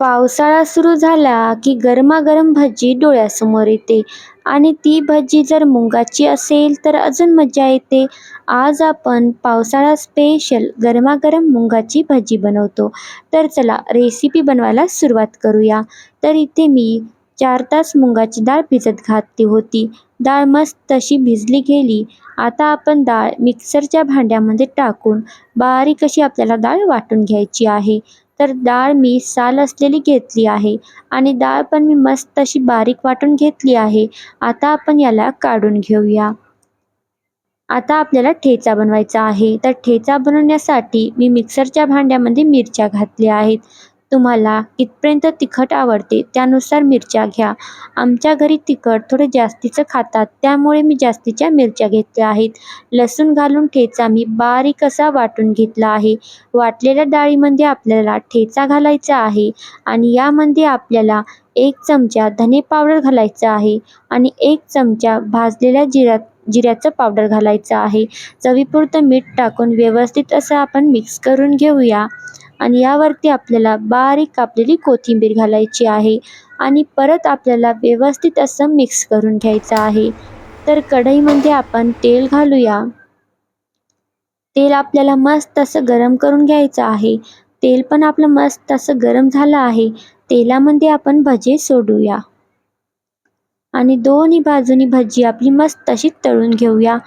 पावसाळा सुरू झाला की गरमागरम भजी डोळ्यासमोर येते आणि ती भजी जर मुगाची असेल तर अजून मजा येते. आज आपण पावसाळा स्पेशल गरमागरम मुगाची भजी बनवतो. तर चला रेसिपी बनवायला सुरुवात करूया. तर इथे मी चार तास मुगाची डाळ भिजत घातली होती. डाळ मस्त तशी भिजली गेली. आता आपण डाळ मिक्सरच्या भांड्यामध्ये टाकून बारीक अशी आपल्याला डाळ वाटून घ्यायची आहे. तर डाळ मी साल असलेली घेतली आहे आणि डाळ पण मी मस्त अशी बारीक वाटून घेतली आहे. आता आपण याला काढून घेऊया. आता आपल्याला ठेचा बनवायचा आहे. तर ठेचा बनवण्यासाठी मी मिक्सरच्या भांड्यामध्ये मिरच्या घातल्या आहेत. तुम्हाला कितपर्यंत तिखट आवडते त्यानुसार मिरच्या घ्या. आमच्या घरी तिखट थोडं जास्तीचं खातात त्यामुळे मी जास्तीच्या मिरच्या घेतल्या आहेत. लसूण घालून ठेचा मी बारीक असा वाटून घेतला आहे. वाटलेल्या डाळीमध्ये आपल्याला ठेचा घालायचा आहे आणि यामध्ये आपल्याला एक चमचा धने पावडर घालायचा आहे आणि एक चमचा भाजलेल्या जिऱ्या जिऱ्याचं पावडर घालायचं आहे. चवीपुरतं मीठ टाकून व्यवस्थित असं आपण मिक्स करून घेऊया आणि यावरती आपल्याला बारीक कापलेली कोथिंबीर घालायची आहे आणि परत आपल्याला व्यवस्थित असं मिक्स करून घ्यायचं आहे. तर कढईमध्ये आपण तेल घालूया. तेल आपल्याला मस्त असं गरम करून घ्यायचं आहे. तेल पण आपलं मस्त असं गरम झालं आहे. तेलामध्ये आपण भजे सोडूया आणि दोन्ही बाजूनी भजी आपली मस्त अशी तळून घेऊया.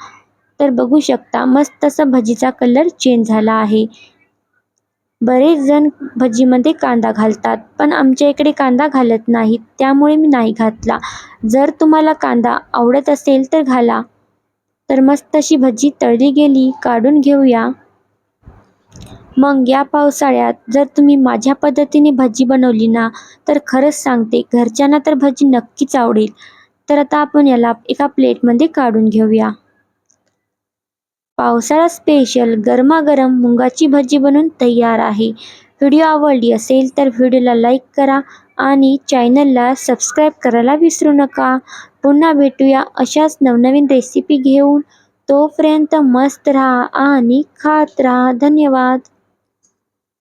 तर बघू शकता मस्त असा भजीचा कलर चेंज झाला आहे. बरेच जण भजीमध्ये कांदा घालतात पण आमच्या इकडे कांदा घालत नाहीत त्यामुळे मी नाही घातला. जर तुम्हाला कांदा आवडत असेल तर घाला. तर मस्त अशी भजी तळली गेली. काढून घेऊया. मग या पावसाळ्यात जर तुम्ही माझ्या पद्धतीने भजी बनवली ना तर खरंच सांगते घरच्यांना तर भजी नक्कीच आवडेल. तर आता आपण याला एका प्लेटमध्ये काढून घेऊया. पावसाळा स्पेशल गरमागरम मुगाची भजी बनून तयार आहे. व्हिडिओ आवडली असेल तर व्हिडिओला लाईक करा आणि चॅनलला सबस्क्राईब करायला विसरू नका. पुन्हा भेटूया अशाच नवनवीन रेसिपी घेऊन. तोपर्यंत मस्त राहा आणि खात राहा. धन्यवाद.